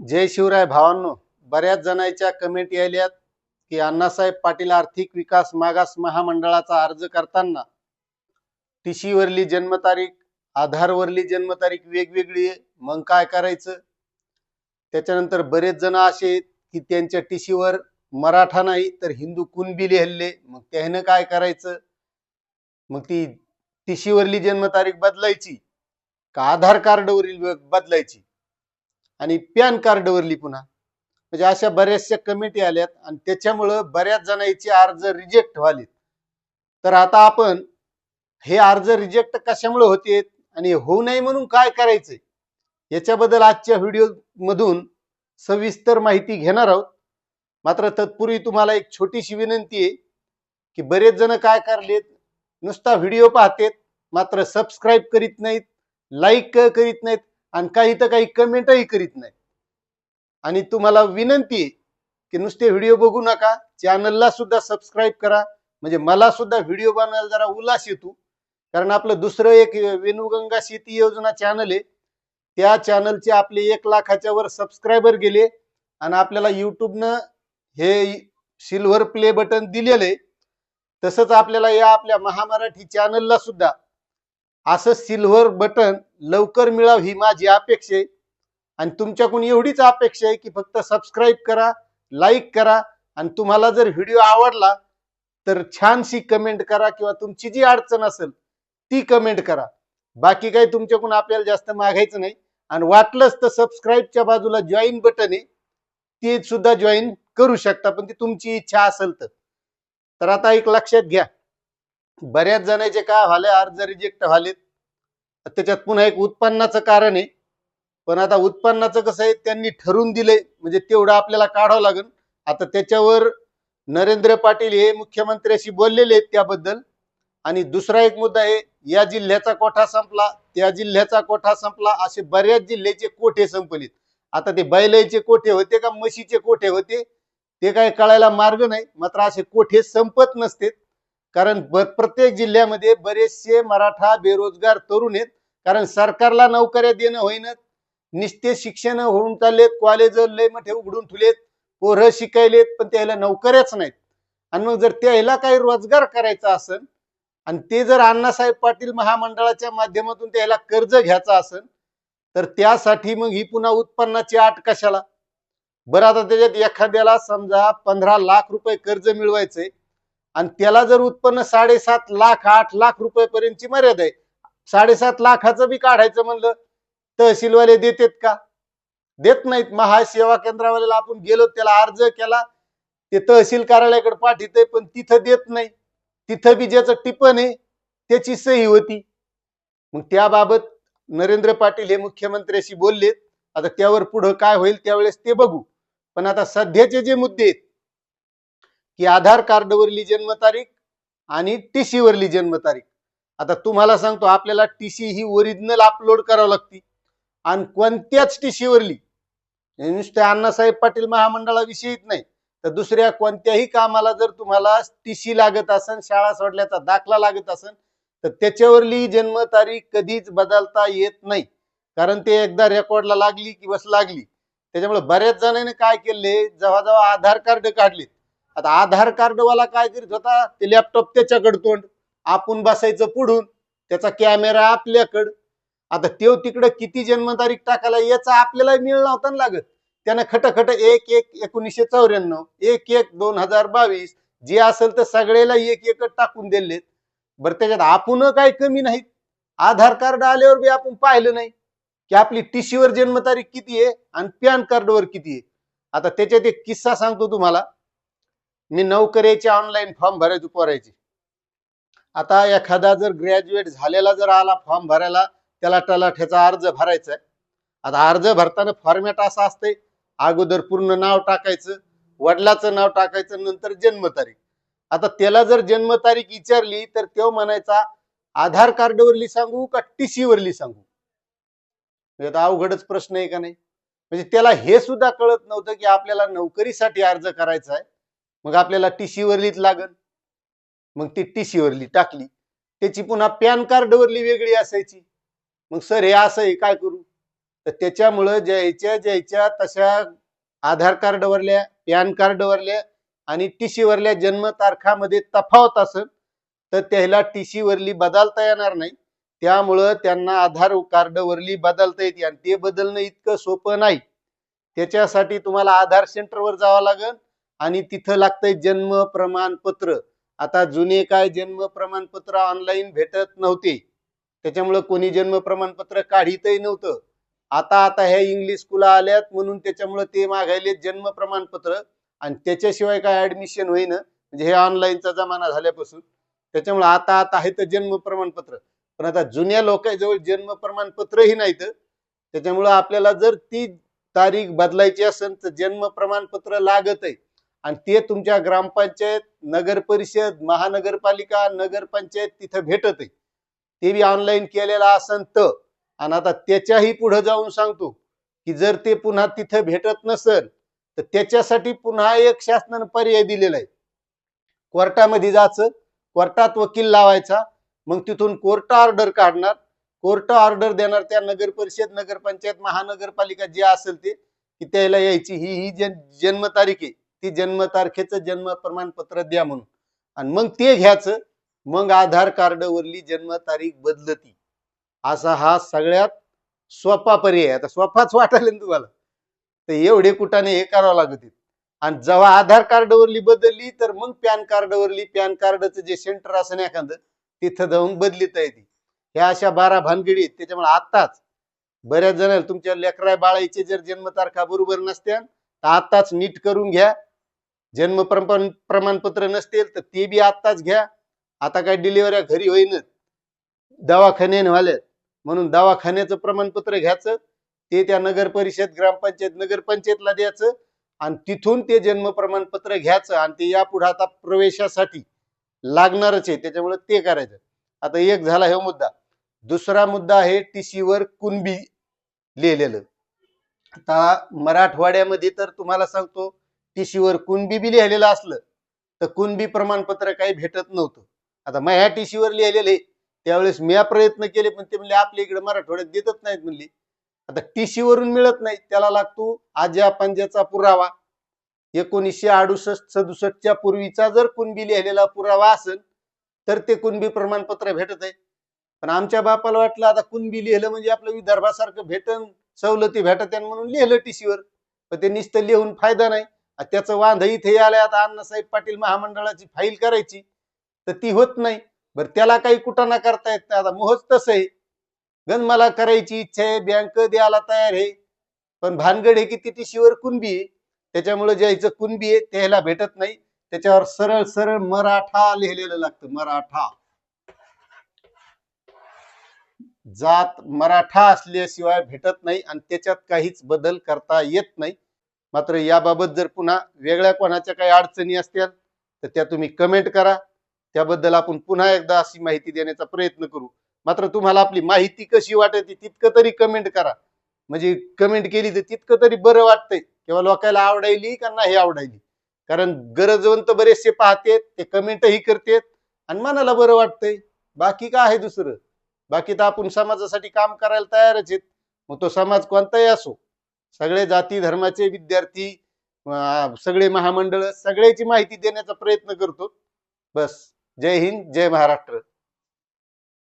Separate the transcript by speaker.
Speaker 1: जय शिवराय भावांनो बऱ्याच जणांच्या कमेंट यायल्यात की अण्णासाहेब पाटील आर्थिक विकास मागास महामंडळाचा अर्ज करताना टीसी वरली जन्मतारीख आधारवरली जन्मतारीख वेगवेगळी आहे मग काय करायचं? त्याच्यानंतर बरेच जण असे आहेत की त्यांच्या टीशीवर मराठा नाही तर हिंदू कुणबी लिहिले मग त्यानं काय करायचं? मग ती टीसी वरली जन्मतारीख बदलायची का आधार कार्डवरील बदलायची? आणि पॅन कार्डवरली पुन्हा. म्हणजे अशा बऱ्याचशा कमिटी आल्यात आणि त्याच्यामुळं बऱ्याच जणांचे अर्ज रिजेक्ट व्हालेत. तर आता आपण हे अर्ज रिजेक्ट कशामुळे होते आणि होऊ नये म्हणून काय करायचंय याच्याबद्दल आजच्या व्हिडिओ मधून सविस्तर माहिती घेणार आहोत. मात्र तत्पूर्वी तुम्हाला एक छोटीशी विनंती आहे की बरेच जण काय करलेत नुसता व्हिडिओ पाहतेत मात्र सबस्क्राईब करीत नाहीत लाईक करीत नाहीत आणि काही तर काही कमेंटही करीत नाही. आणि तुम्हाला विनंती आहे की नुसते व्हिडिओ बघू नका चॅनलला सुद्धा सबस्क्राईब करा. म्हणजे मला सुद्धा व्हिडिओ बनवायला जरा उल्हास येतो. कारण आपलं दुसरं एक वेणुगंगा शेती योजना चॅनल आहे. त्या चॅनलचे आपले एक लाखाच्या वर सबस्क्रायबर गेले. आणि आपल्याला युट्यूबनं हे सिल्वर प्ले बटन दिलेलं आहे. तसंच आपल्याला या आपल्या महामराठी चॅनलला सुद्धा असं सिल्व्हर बटन लवकर मिळाव ही माझी अपेक्षा आहे. आणि तुमच्याकडून एवढीच अपेक्षा आहे की फक्त सबस्क्राईब करा लाईक करा. आणि तुम्हाला जर व्हिडिओ आवडला तर छानशी कमेंट करा किंवा तुमची जी अडचण असेल ती कमेंट करा. बाकी काही तुमच्याकडून आपल्याला जास्त मागायचं नाही. आणि वाटलंच तर सबस्क्राईबच्या बाजूला जॉईन बटन आहे. ते सुद्धा जॉईन करू शकता पण ती तुमची इच्छा असेल तर. तर आता एक लक्षात घ्या. बऱ्याच जणांचे काय व्हाले अर्ज रिजेक्ट व्हालेत त्याच्यात पुन्हा एक उत्पन्नाचं कारण आहे. पण आता उत्पन्नाचं कसं आहे त्यांनी ठरवून दिलंय म्हणजे तेवढं आपल्याला काढावं लागेल. आता त्याच्यावर नरेंद्र पाटील हे मुख्यमंत्र्याशी बोललेले आहेत त्याबद्दल. आणि दुसरा एक मुद्दा आहे या जिल्ह्याचा कोठा संपला त्या जिल्ह्याचा कोठा संपला असे बऱ्याच जिल्ह्याचे कोठे संपलीत. आता ते बैलाचे कोठे होते का म्हशीचे कोठे होते ते काय कळायला मार्ग नाही मात्र असे कोठे संपत नसते कारण प्रत्येक जिल्ह्यामध्ये बरेचसे मराठा बेरोजगार तरुण आहेत. कारण सरकारला नोकऱ्या देणं होईना. निस्ते शिक्षण होऊन चाललेत कॉलेज लय मोठे उघडून ठेवलेत पोरं शिकायलेत पण त्याला नोकऱ्याच नाहीत. आणि मग जर त्याला काही रोजगार करायचा असेल आणि ते जर अण्णासाहेब पाटील महामंडळाच्या माध्यमातून त्याला कर्ज घ्यायचं असेल तर त्यासाठी मग ही पुन्हा उत्पन्नाची आट कशाला? बरं आता त्याच्यात एखाद्याला समजा पंधरा लाख रुपये कर्ज मिळवायचंय आणि त्याला जर उत्पन्न साडेसात लाख आठ लाख रुपयापर्यंतची मर्यादा आहे साडेसात लाखाचं बी काढायचं म्हणलं तहसीलवाले देतेत का? देत नाहीत. महासेवा केंद्रावाल्याला आपण गेलो त्याला अर्ज केला ते तहसील कार्यालयाकडे पाठितय पण तिथं देत नाही. तिथं बी ज्याचं टिपण आहे त्याची सही होती. मग त्याबाबत नरेंद्र पाटील हे मुख्यमंत्र्याशी बोललेत. आता त्यावर पुढं काय होईल त्यावेळेस ते बघू. पण आता सध्याचे जे मुद्दे आहेत की आधार कार्डवरली जन्मतारीख आणि टीसी वरली जन्मतारीख. आता तुम्हाला सांगतो आपल्याला टीसी ही ओरिजिनल अपलोड करावं लागते. आणि कोणत्याच टीसी वरली नुसत्या अण्णासाहेब पाटील महामंडळाविषयीच नाही तर दुसऱ्या कोणत्याही कामाला जर तुम्हाला टीसी लागत असेल शाळा सोडल्याचा दाखला लागत असेल तर त्याच्यावरली जन्मतारीख कधीच बदलता येत नाही. कारण ते एकदा रेकॉर्डला लागली की बस लागली. त्याच्यामुळे बऱ्याच जणांनी काय केले जेव्हा जेव्हा आधार कार्ड काढलेत आता आधार कार्डवाला काय करीत होता? ते लॅपटॉप त्याच्याकडे तोंड. आपण बसायचं पुढून त्याचा कॅमेरा आपल्याकडं. आता तेव तिकडं किती जन्मतारीख टाकायला याचा आपल्याला मिळ नव्हता ना लागत. त्यानं खटखट एक एक एकोणीसशे चौऱ्याण्णव एक एक दोन हजार बावीस जे असेल तर सगळ्याला एक एकच टाकून दिलेत. बरं त्याच्यात आपण काय कमी नाहीत. आधार कार्ड आल्यावर बी आपण पाहिलं नाही. की आपली टीसीवर जन्मतारीख किती आहे आणि पॅन कार्डवर किती आहे. आता त्याच्यात एक किस्सा सांगतो तुम्हाला. मी नोकरीचे ऑनलाईन फॉर्म भरायचो पोरायचे. आता एखादा जर ग्रॅज्युएट झालेला जर आला फॉर्म भरायला त्याला तलाठ्याचा अर्ज भरायचा आहे आता अर्ज भरताना फॉर्मॅट असा असतंय अगोदर पूर्ण नाव टाकायचं वडिलाचं नाव टाकायचं नंतर जन्मतारीख. आता त्याला जर जन्मतारीख विचारली तर तो म्हणायचा आधार कार्डवरली सांगू का टीसी वरली सांगू? म्हणजे आता अवघडच प्रश्न आहे का नाही? म्हणजे त्याला हे सुद्धा कळत नव्हतं की आपल्याला नोकरीसाठी अर्ज करायचा आहे मग आपल्याला टीसी वरलीच लागल मग ती टीसी वरली टाकली. त्याची पुन्हा पॅन कार्ड वरली वेगळी असायची. मग सर हे असं आहे काय करू? तर त्याच्यामुळं ज्याच्या ज्याच्या तशा आधार कार्डवरल्या पॅन कार्डवरल्या आणि टीसी वरल्या जन्म तारखामध्ये तफावत असेल तर त्याला टीसी वरली बदलता येणार नाही. त्यामुळं त्यांना आधार कार्डवरली बदलता येते. आणि ते बदलणं इतकं सोपं नाही. त्याच्यासाठी तुम्हाला आधार सेंटरवर जावं लागेल आणि तिथं लागतंय जन्म प्रमाणपत्र. आता जुने काय जन्म प्रमाणपत्र ऑनलाईन भेटत नव्हते. त्याच्यामुळं कोणी जन्म प्रमाणपत्र काढीतही नव्हतं. आता आता ह्या इंग्लिश स्कूला आल्यात म्हणून त्याच्यामुळं ते मागायले जन्म प्रमाणपत्र. आणि त्याच्याशिवाय काय ऍडमिशन होईन. म्हणजे हे ऑनलाईनचा जमाना झाल्यापासून. त्याच्यामुळे आता आता आहे तर जन्म प्रमाणपत्र. पण आता जुन्या लोकांजवळ जन्म प्रमाणपत्रही नाहीत. त्याच्यामुळं आपल्याला जर ती तारीख बदलायची असेल तर जन्म प्रमाणपत्र लागत आहे आणि ते तुमच्या ग्रामपंचायत नगर परिषद महानगरपालिका नगरपंचायत तिथं भेटत आहे ते बी ऑनलाईन केलेलं असन तर आणि आता त्याच्याही पुढे जाऊन सांगतो की जर ते पुन्हा तिथं भेटत नसेल तर त्याच्यासाठी पुन्हा एक शासनानं पर्याय दिलेला आहे. कोर्टामध्ये जायचं कोर्टात वकील लावायचा मग तिथून कोर्ट ऑर्डर काढणार. कोर्ट ऑर्डर देणार त्या नगर परिषद नगरपंचायत महानगरपालिका जे असेल ते की त्याला यायची ही ही जन आहे. ती जन्म तारखेचं जन्म प्रमाणपत्र द्या म्हणून. आणि मग ते घ्यायचं. मग आधार कार्डवरली जन्मतारीख बदलती. असा हा सगळ्यात स्वपा पर्याय आता स्वपाच वाटायला तुम्हाला. तर एवढे कुठाने हे करावं लागत आणि जेव्हा आधार कार्डवरली बदलली तर मग पॅन कार्डवरली पॅन कार्डचं जे सेंटर असेल एखादं तिथं जाऊन बदलीता येते ह्या अशा बारा भानगडी आहेत. त्याच्यामुळे आताच बऱ्याच जण तुमच्या लेकरा बाळाईचे जर जन्मतारखा बरोबर नसत्या तर आताच नीट करून घ्या. जन्म प्रमाण प्रमाणपत्र नसतील तर ते बी आत्ताच घ्या. आता काय डिलिव्हऱ्या घरी होईनच दवाखान्याने व्हाल्यात म्हणून दवाखान्याचं प्रमाणपत्र घ्यायचं. ते त्या नगर परिषद ग्रामपंचायत नगरपंचायतला द्यायचं. आणि तिथून ते जन्म प्रमाणपत्र घ्यायचं आणि ते यापुढे आता प्रवेशासाठी लागणारच आहे. त्याच्यामुळे ते करायचं. आता एक झाला हे मुद्दा. दुसरा मुद्दा आहे टीसी वर कुणबी लिहिलेलं. आता मराठवाड्यामध्ये तर तुम्हाला सांगतो टीसी वर कुणबी बी लिहिलेलं असलं तर कुणबी प्रमाणपत्र काही भेटत नव्हतं. आता मग ह्या टीसी वर लिहिलेले त्यावेळेस मी प्रयत्न केले पण ते म्हणले आपल्या इकडे मराठवाड्यात देतच नाहीत म्हणले. आता टीसी वरून मिळत नाही त्याला लागतो आज्या पंजाचा पुरावा. एकोणीसशे अडुसष्ट सदुसष्टच्या पूर्वीचा जर कुणबी लिहिलेला पुरावा असेल तर ते कुणबी प्रमाणपत्र भेटत आहे. पण आमच्या बापाला वाटलं आता कुणबी लिहिलं म्हणजे आपलं विदर्भासारखं भेटन सवलती भेटत म्हणून लिहिलं टीसीवर. पण ते नुसतं लिहून फायदा नाही. त्याचं वांध इथे आलंय आता अण्णासाहेब पाटील महामंडळाची फाईल करायची तर ती होत नाही. बरं त्याला काही कुठं ना करता येत नाही. आता मोहच तसं आहे. गण मला करायची इच्छा आहे बँक द्यायला तयार आहे. पण भानगड हे की ती टीसीवर कुणबी आहे? त्याच्यामुळे ज्याचं कुणबी आहे त्याला भेटत नाही. त्याच्यावर सरळ सरळ मराठा लिहिलेलं लागतं मराठा. जात मराठा असल्याशिवाय भेटत नाही आणि त्याच्यात काहीच बदल करता येत नाही. मात्र याबाबत जर पुन्हा वेगळ्या कोणाच्या काही अडचणी असतील तर त्या तुम्ही कमेंट करा. त्याबद्दल आपण पुन्हा एकदा अशी माहिती देण्याचा प्रयत्न करू. मात्र तुम्हाला आपली माहिती कशी वाटते तितकं तरी कमेंट करा. म्हणजे कमेंट केली तर तितकं तरी बरं वाटतंय. किंवा लोकांना आवडायली का नाही आवडायली. कारण गरजवंत बरेचसे पाहतेत ते कमेंटही करतेत आणि मनाला बरं वाटतंय. बाकी काय आहे दुसरं? बाकी तर आपण समाजासाठी काम करायला तयारच आहेत. मग तो समाज कोणताही असो सगळे जाती धर्माचे विद्यार्थी सगळे महामंडळ सगळ्याची माहिती देण्याचा प्रयत्न करतो. बस. जय हिंद जय महाराष्ट्र.